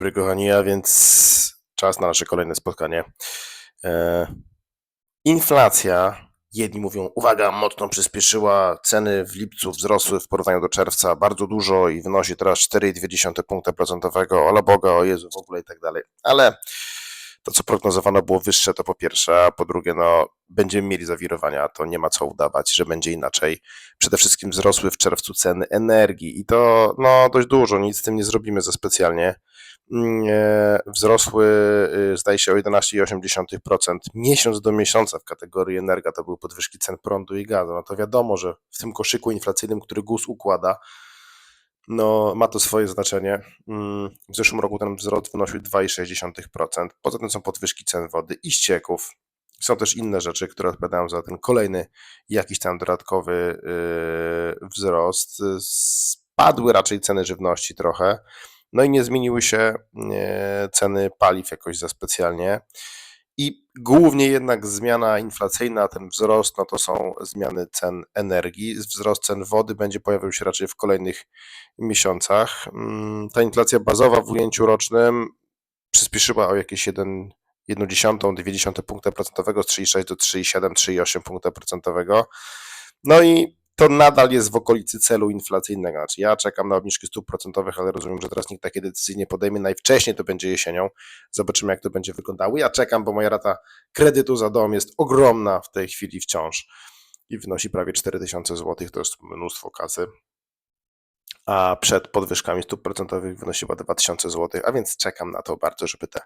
Dobry kochani, a więc czas na nasze kolejne spotkanie. E, inflacja, jedni mówią, uwaga, mocno przyspieszyła, ceny w lipcu wzrosły w porównaniu do czerwca bardzo dużo i wynosi teraz 4,2 punkta procentowego, ale Boga, o Jezu, w ogóle i tak dalej. Ale to, co prognozowano było wyższe, to po pierwsze, a po drugie, no, będziemy mieli zawirowania, to nie ma co udawać, że będzie inaczej. Przede wszystkim wzrosły w czerwcu ceny energii i to no, dość dużo, nic z tym nie zrobimy za specjalnie. Mm, e, wzrosły, y, zdaje się, o 11,8%. Miesiąc do miesiąca w kategorii energa to były podwyżki cen prądu i gazu. No to wiadomo, że w tym koszyku inflacyjnym, który GUS układa, no, ma to swoje znaczenie. Mm, w zeszłym roku ten wzrost wynosił 2,6%. Poza tym są podwyżki cen wody i ścieków. Są też inne rzeczy, które odpowiadają za ten kolejny jakiś tam dodatkowy yy, wzrost. Spadły raczej ceny żywności trochę. No i nie zmieniły się yy, ceny paliw jakoś za specjalnie. I głównie jednak zmiana inflacyjna, ten wzrost, no to są zmiany cen energii. Wzrost cen wody będzie pojawiał się raczej w kolejnych miesiącach. Mm, ta inflacja bazowa w ujęciu rocznym przyspieszyła o jakieś 1, 1,1, punkta procentowego z 3,6 do 3,7, 3,8 punkta procentowego. No i to nadal jest w okolicy celu inflacyjnego. Znaczy ja czekam na obniżki stóp procentowych, ale rozumiem, że teraz nikt takiej decyzji nie podejmie. Najwcześniej to będzie jesienią. Zobaczymy, jak to będzie wyglądało. Ja czekam, bo moja rata kredytu za dom jest ogromna w tej chwili wciąż i wynosi prawie 4000 zł. To jest mnóstwo kasy. A przed podwyżkami stóp procentowych wynosiła 2000 zł, a więc czekam na to bardzo, żeby te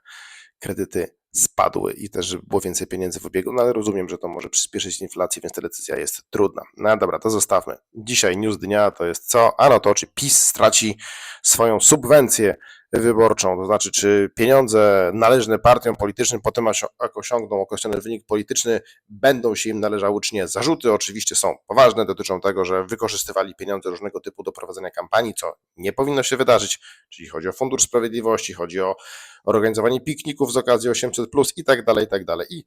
kredyty spadły i też było więcej pieniędzy w obiegu, no ale rozumiem, że to może przyspieszyć inflację, więc ta decyzja jest trudna. No dobra, to zostawmy. Dzisiaj news dnia to jest co? Ano to, czy PiS straci swoją subwencję wyborczą, to znaczy czy pieniądze należne partiom politycznym po tym jak osiągną określony wynik polityczny będą się im należały czy nie. Zarzuty oczywiście są poważne, dotyczą tego, że wykorzystywali pieniądze różnego typu do prowadzenia kampanii, co nie powinno się wydarzyć, czyli chodzi o Fundusz Sprawiedliwości, chodzi o organizowanie pikników z okazji 800 plus i tak dalej, i tak dalej. I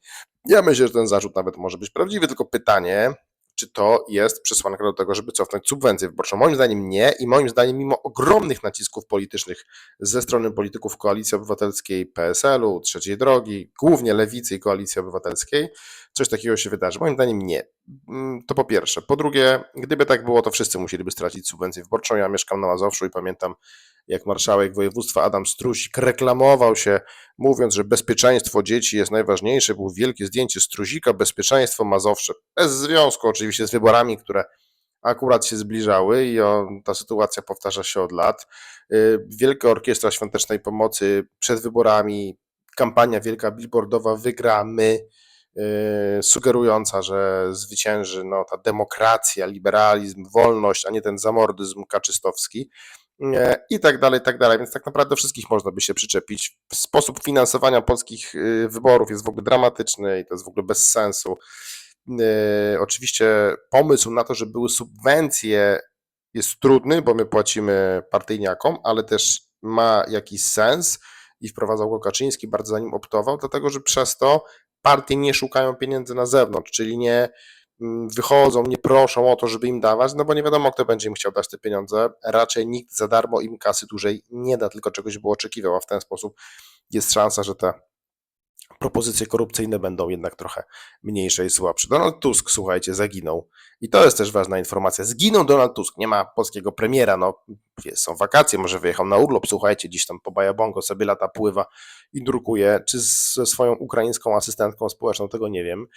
ja myślę, że ten zarzut nawet może być prawdziwy, tylko pytanie, czy to jest przesłanka do tego, żeby cofnąć subwencję wyborczą. Moim zdaniem nie i moim zdaniem mimo ogromnych nacisków politycznych ze strony polityków Koalicji Obywatelskiej, PSL-u, Trzeciej Drogi, głównie Lewicy i Koalicji Obywatelskiej, coś takiego się wydarzy. Moim zdaniem nie. Mm, to po pierwsze. Po drugie, gdyby tak było, to wszyscy musieliby stracić subwencję wyborczą. Ja mieszkam na Mazowszu i pamiętam, jak marszałek województwa Adam Strusik reklamował się, mówiąc, że bezpieczeństwo dzieci jest najważniejsze. Było wielkie zdjęcie Struzika, bezpieczeństwo Mazowsze, bez związku oczywiście z wyborami, które akurat się zbliżały i on, ta sytuacja powtarza się od lat. Y, Wielka Orkiestra Świątecznej Pomocy przed wyborami, kampania wielka billboardowa wygramy, sugerująca, że zwycięży no, ta demokracja, liberalizm, wolność, a nie ten zamordyzm kaczystowski i tak dalej, i tak dalej. Więc tak naprawdę wszystkich można by się przyczepić. Sposób finansowania polskich y, wyborów jest w ogóle dramatyczny i to jest w ogóle bez sensu. Oczywiście pomysł na to, że były subwencje jest trudny, bo my płacimy partyjniakom, ale też ma jakiś sens i wprowadzał go Kaczyński, bardzo za nim optował, dlatego że przez to partie nie szukają pieniędzy na zewnątrz, czyli nie Mm, wychodzą, nie proszą o to, żeby im dawać, no bo nie wiadomo, kto będzie im chciał dać te pieniądze. Raczej nikt za darmo im kasy dłużej nie da, tylko czegoś by oczekiwał, a w ten sposób jest szansa, że te propozycje korupcyjne będą jednak trochę mniejsze i słabsze. Donald Tusk, słuchajcie, zaginął. I to jest też ważna informacja. Zginął Donald Tusk, nie ma polskiego premiera, no są wakacje, może wyjechał na urlop, słuchajcie, gdzieś tam po Bajabongo sobie lata pływa i drukuje, czy ze swoją ukraińską asystentką społeczną, tego nie wiem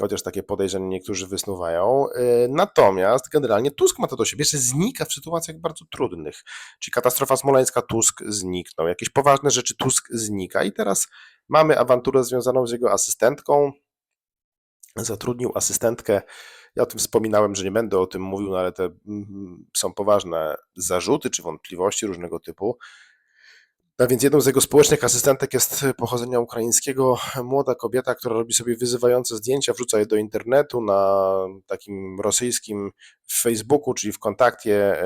chociaż takie podejrzenia niektórzy wysnuwają. Y, natomiast generalnie Tusk ma to do siebie, że znika w sytuacjach bardzo trudnych. Czyli katastrofa smoleńska, Tusk zniknął. Jakieś poważne rzeczy, Tusk znika. I teraz mamy awanturę związaną z jego asystentką. Zatrudnił asystentkę. Ja o tym wspominałem, że nie będę o tym mówił, no ale te mm, są poważne zarzuty czy wątpliwości różnego typu. A więc jedną z jego społecznych asystentek jest pochodzenia ukraińskiego młoda kobieta, która robi sobie wyzywające zdjęcia, wrzuca je do internetu na takim rosyjskim Facebooku, czyli w kontakcie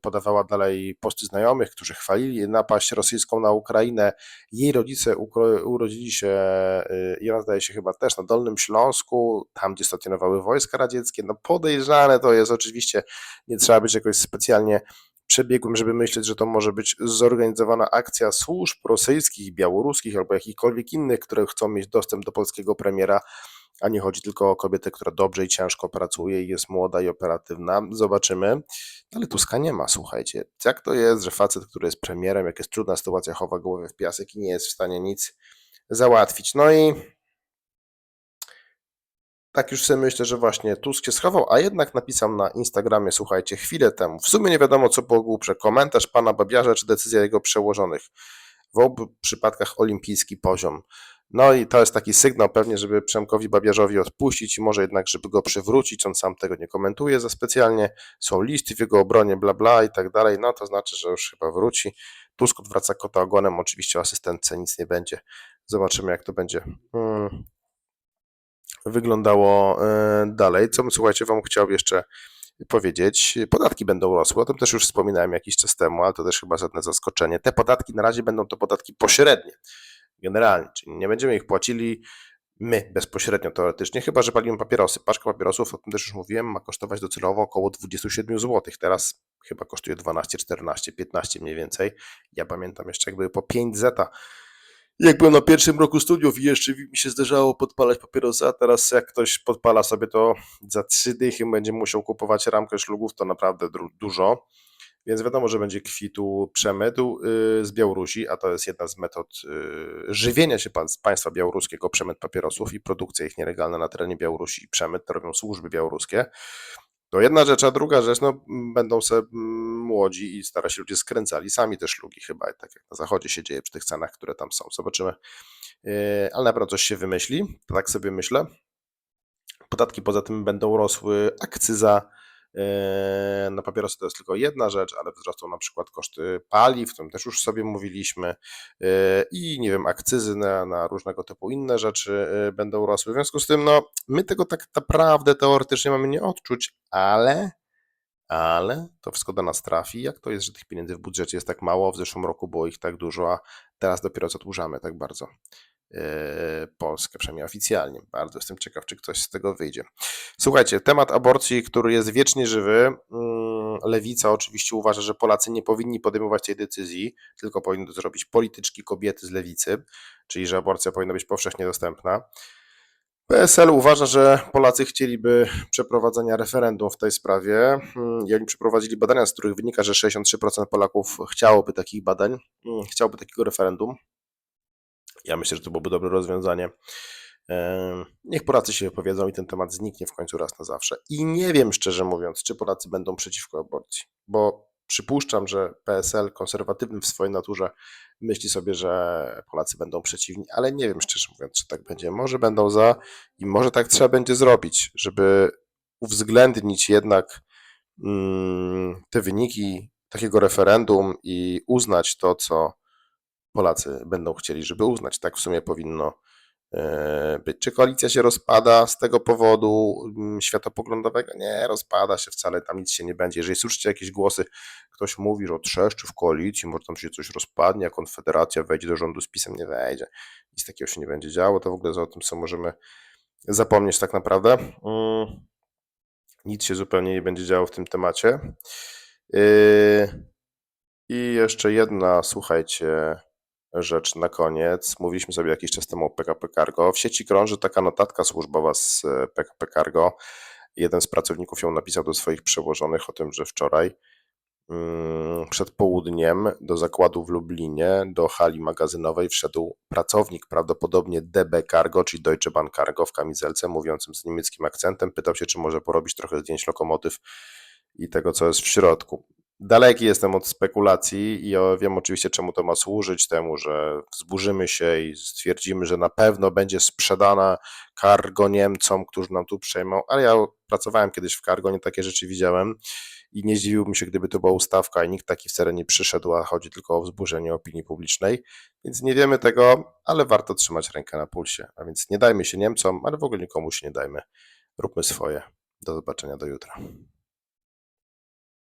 podawała dalej posty znajomych, którzy chwalili napaść rosyjską na Ukrainę. Jej rodzice urodzili się, y, i ona zdaje się chyba też na Dolnym Śląsku, tam gdzie stacjonowały wojska radzieckie. No podejrzane to jest oczywiście, nie trzeba być jakoś specjalnie przebiegłym, żeby myśleć, że to może być zorganizowana akcja służb rosyjskich, białoruskich albo jakichkolwiek innych, które chcą mieć dostęp do polskiego premiera, a nie chodzi tylko o kobietę, która dobrze i ciężko pracuje i jest młoda i operatywna. Zobaczymy. Ale Tuska nie ma, słuchajcie. Jak to jest, że facet, który jest premierem, jak jest trudna sytuacja, chowa głowę w piasek i nie jest w stanie nic załatwić. No i tak już sobie myślę, że właśnie Tusk się schował, a jednak napisał na Instagramie, słuchajcie, chwilę temu. W sumie nie wiadomo, co było głupsze, komentarz pana Babiarza czy decyzja jego przełożonych. W obu przypadkach olimpijski poziom. No i to jest taki sygnał pewnie, żeby Przemkowi Babiarzowi odpuścić i może jednak, żeby go przywrócić. On sam tego nie komentuje za specjalnie. Są listy w jego obronie, bla bla i tak dalej. No to znaczy, że już chyba wróci. Tusk odwraca kota ogonem. Oczywiście o asystentce nic nie będzie. Zobaczymy, jak to będzie. Wyglądało e, dalej. Co słuchajcie, Wam chciał jeszcze powiedzieć. Podatki będą rosły, o tym też już wspominałem jakiś czas temu, ale to też chyba żadne zaskoczenie. Te podatki na razie będą to podatki pośrednie, generalnie, czyli nie będziemy ich płacili my bezpośrednio teoretycznie, chyba że palimy papierosy. Paczka papierosów, o tym też już mówiłem, ma kosztować docelowo około 27 zł. Teraz chyba kosztuje 12, 14, 15 mniej więcej. Ja pamiętam jeszcze, jak były po 5 zeta jak byłem na pierwszym roku studiów i jeszcze mi się zdarzało podpalać papierosa, a teraz jak ktoś podpala sobie to za trzy dychy będzie musiał kupować ramkę szlugów, to naprawdę dużo. Więc wiadomo, że będzie kwitu przemytu yy, z Białorusi, a to jest jedna z metod yy, żywienia się państwa białoruskiego, przemyt papierosów i produkcja ich nielegalna na terenie Białorusi i przemyt, to robią służby białoruskie. To jedna rzecz, a druga rzecz, no będą mm, młodzi i stara się ludzie skręcali sami te szlugi chyba, tak jak na zachodzie się dzieje przy tych cenach, które tam są. Zobaczymy, Yy, ale na pewno coś się wymyśli, tak sobie myślę. Podatki poza tym będą rosły, akcyza yy, na papierosy to jest tylko jedna rzecz, ale wzrosną na przykład koszty paliw, o tym też już sobie mówiliśmy yy, i nie wiem, akcyzy na, na różnego typu inne rzeczy będą rosły. W związku z tym, no, my tego tak naprawdę teoretycznie mamy nie odczuć, ale ale to wszystko do nas trafi. Jak to jest, że tych pieniędzy w budżecie jest tak mało, w zeszłym roku było ich tak dużo, a teraz dopiero zadłużamy tak bardzo yy, Polskę, przynajmniej oficjalnie. Bardzo jestem ciekaw, czy ktoś z tego wyjdzie. Słuchajcie, temat aborcji, który jest wiecznie żywy. mm, Lewica oczywiście uważa, że Polacy nie powinni podejmować tej decyzji, tylko powinny to zrobić polityczki kobiety z lewicy, czyli że aborcja powinna być powszechnie dostępna. PSL uważa, że Polacy chcieliby przeprowadzenia referendum w tej sprawie i oni przeprowadzili badania, z których wynika, że 63% Polaków chciałoby takich badań, mm, chciałoby takiego referendum. Ja myślę, że to byłoby dobre rozwiązanie. Niech Polacy się wypowiedzą i ten temat zniknie w końcu raz na zawsze. I nie wiem, szczerze mówiąc, czy Polacy będą przeciwko aborcji, bo przypuszczam, że PSL konserwatywny w swojej naturze myśli sobie, że Polacy będą przeciwni, ale nie wiem, szczerze mówiąc, czy tak będzie. Może będą za i może tak trzeba będzie zrobić, żeby uwzględnić jednak mm, te wyniki takiego referendum i uznać to, co Polacy będą chcieli, żeby uznać. Tak w sumie powinno być. Czy koalicja się rozpada z tego powodu mm, światopoglądowego? Nie, rozpada się wcale, tam nic się nie będzie. Jeżeli słyszycie jakieś głosy, ktoś mówi, że trzeszczy w koalicji, może tam się coś rozpadnie, a Konfederacja wejdzie do rządu z PiSem, nie wejdzie. Nic takiego się nie będzie działo, to w ogóle o tym co możemy zapomnieć tak naprawdę. Mm, Nic się zupełnie nie będzie działo w tym temacie. Yy, I jeszcze jedna, słuchajcie, rzecz na koniec. Mówiliśmy sobie jakiś czas temu o PKP Cargo. W sieci krąży taka notatka służbowa z e, PKP Cargo. Jeden z pracowników ją napisał do swoich przełożonych o tym, że wczoraj mm, przed południem do zakładu w Lublinie, do hali magazynowej wszedł pracownik, prawdopodobnie DB Cargo, czyli Deutsche Bahn Cargo w kamizelce, mówiącym z niemieckim akcentem. Pytał się, czy może porobić trochę zdjęć lokomotyw i tego, co jest w środku. Daleki jestem od spekulacji i wiem oczywiście, czemu to ma służyć, temu, że wzburzymy się i stwierdzimy, że na pewno będzie sprzedana cargo Niemcom, którzy nam tu przejmą, ale ja pracowałem kiedyś w cargo, nie takie rzeczy widziałem i nie zdziwiłbym się, gdyby to była ustawka i nikt taki wcale nie przyszedł, a chodzi tylko o wzburzenie opinii publicznej, więc nie wiemy tego, ale warto trzymać rękę na pulsie, a więc nie dajmy się Niemcom, ale w ogóle nikomu się nie dajmy, róbmy swoje. Do zobaczenia do jutra.